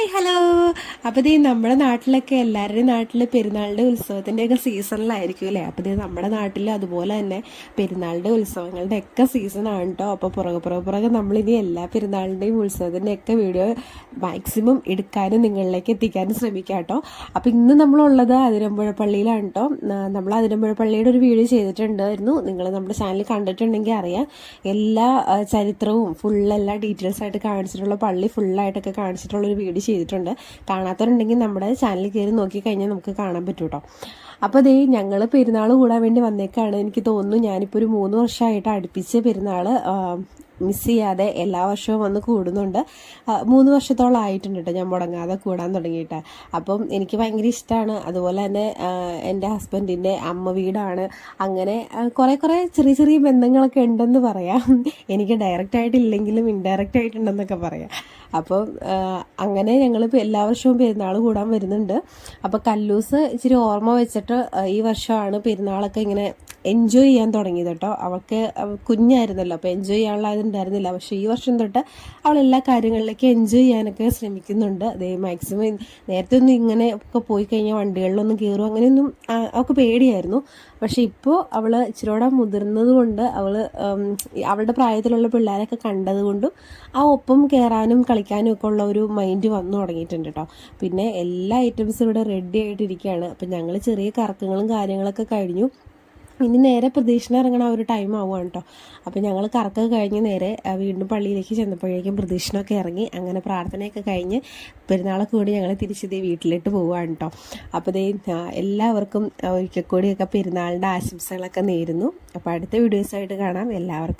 Hi hello അപ്പോൾ ഇത് നമ്മുടെ നാട്ടിലൊക്കെ എല്ലാവരുടെയും നാട്ടിൽ പെരുന്നാളിന്റെ ഉത്സവത്തിന്റെയൊക്കെ സീസണിലായിരിക്കും അല്ലേ? അപ്പോൾ ഇത് നമ്മുടെ നാട്ടിൽ അതുപോലെ തന്നെ പെരുന്നാളിന്റെ ഉത്സവങ്ങളുടെ ഒക്കെ സീസണാണ് കേട്ടോ അപ്പോൾ പുറകെ പുറകെ പുറകെ നമ്മളിനി എല്ലാ പെരുന്നാളിന്റെയും ഉത്സവത്തിന്റെ ഒക്കെ വീഡിയോ മാക്സിമം എടുക്കാനും നിങ്ങളിലേക്ക് എത്തിക്കാനും ശ്രമിക്കാം കേട്ടോ അപ്പോൾ ഇന്ന് നമ്മളുള്ളത് അതിരമ്പുഴ പള്ളിയിലാണ് കേട്ടോ നമ്മൾ അതിരമ്പുഴ പള്ളിയുടെ ഒരു വീഡിയോ ചെയ്തിട്ടുണ്ടായിരുന്നു. നിങ്ങൾ നമ്മുടെ ചാനൽ കണ്ടിട്ടുണ്ടെങ്കിൽ അറിയാം. എല്ലാ ചരിത്രവും ഫുൾ എല്ലാ ഡീറ്റെയിൽസ് ആയിട്ട് കാണിച്ചിട്ടുള്ള പള്ളി ഫുള്ളായിട്ടൊക്കെ കാണിച്ചിട്ടുള്ള ഒരു വീഡിയോ ചെയ്തിട്ടുണ്ട്. കാണാത്തവരുണ്ടെങ്കിൽ നമ്മുടെ ചാനൽ കയറി നോക്കി കഴിഞ്ഞാൽ നമുക്ക് കാണാൻ പറ്റും കേട്ടോ അപ്പോൾ ദേ ഞങ്ങൾ പെരുന്നാൾ കൂടാൻ വേണ്ടി വന്നേക്കാണ്. എനിക്ക് തോന്നുന്നു ഞാനിപ്പോൾ ഒരു മൂന്ന് വർഷമായിട്ട് അടുപ്പിച്ച് പെരുന്നാൾ മിസ് ചെയ്യാതെ എല്ലാ വർഷവും വന്ന് കൂടുന്നുണ്ട്. മൂന്ന് വർഷത്തോളം ആയിട്ടുണ്ട് കേട്ടോ ഞാൻ മുടങ്ങാതെ കൂടാൻ തുടങ്ങിയിട്ട്. അപ്പം എനിക്ക് ഭയങ്കര ഇഷ്ടമാണ് അതുപോലെ തന്നെ എന്റെ ഹസ്ബൻഡിന്റെ അമ്മ വീടാണ്. അങ്ങനെ കുറേ കുറേ ചെറിയ ചെറിയ ബന്ധങ്ങളൊക്കെ ഉണ്ടെന്ന് പറയാം. എനിക്ക് ഡയറക്റ്റ് ആയിട്ടില്ലെങ്കിലും ഇൻഡയറക്റ്റ് ആയിട്ടുണ്ടെന്നൊക്കെ പറയാം. അപ്പം അങ്ങനെ ഞങ്ങൾ എല്ലാ വർഷവും പെരുന്നാൾ കൂടാൻ വരുന്നുണ്ട്. അപ്പോൾ കല്ലൂസ് ഇച്ചിരി ഓർമ്മ വെച്ചിട്ട് ഈ വർഷമാണ് പെരുന്നാളൊക്കെ ഇങ്ങനെ എൻജോയ് ചെയ്യാൻ തുടങ്ങിയത് കേട്ടോ അവൾക്ക് അവ- കുഞ്ഞായിരുന്നല്ലോ അപ്പോൾ എൻജോയ് ചെയ്യാനുള്ള അതുണ്ടായിരുന്നില്ല പക്ഷേ ഈ വർഷം തൊട്ട് അവൾ എല്ലാ കാര്യങ്ങളിലേക്കും എൻജോയ് ചെയ്യാനൊക്കെ ശ്രമിക്കുന്നുണ്ട്. അതേ മാക്സിമം നേരത്തെ ഒന്നും ഇങ്ങനെ ഒക്കെ പോയി കഴിഞ്ഞാൽ വണ്ടികളിലൊന്നും കയറും അങ്ങനെയൊന്നും അവൾക്ക് പേടിയായിരുന്നു. പക്ഷേ ഇപ്പോൾ അവൾ ഇച്ചിരിയോടെ മുതിർന്നത് കൊണ്ട് അവൾ അവളുടെ പ്രായത്തിലുള്ള പിള്ളേരൊക്കെ കണ്ടതുകൊണ്ടും ആ ഒപ്പം കയറാനും കളിക്കാനും ഒക്കെ ഉള്ള ഒരു മൈൻഡ് വന്നു തുടങ്ങിയിട്ടുണ്ട് കേട്ടോ പിന്നെ എല്ലാ ഐറ്റംസും ഇവിടെ റെഡി ആയിട്ടിരിക്കുകയാണ്. അപ്പം ഞങ്ങൾ ചെറിയ കറക്കങ്ങളും കാര്യങ്ങളൊക്കെ കഴിഞ്ഞു. ഇനി നേരെ പ്രദക്ഷിണ ഇറങ്ങണ ഒരു ടൈം ആവുകയാണ് കേട്ടോ അപ്പോൾ ഞങ്ങൾ കറക്കൊക്കെ കഴിഞ്ഞ് നേരെ വീണ്ടും പള്ളിയിലേക്ക് ചെന്നപ്പോഴേക്കും പ്രദക്ഷിണമൊക്കെ ഇറങ്ങി അങ്ങനെ പ്രാർത്ഥനയൊക്കെ കഴിഞ്ഞ് പെരുന്നാളൊക്കെ കൂടി ഞങ്ങൾ തിരിച്ചത് വീട്ടിലിട്ട് പോവുകയാണ് കേട്ടോ അപ്പോൾ ഇതേ എല്ലാവർക്കും ഒരിക്കൽ കൂടിയൊക്കെ പെരുന്നാളിന്റെ ആശംസകളൊക്കെ നേരുന്നു. അപ്പോൾ അടുത്ത വീഡിയോസായിട്ട് കാണാം. എല്ലാവർക്കും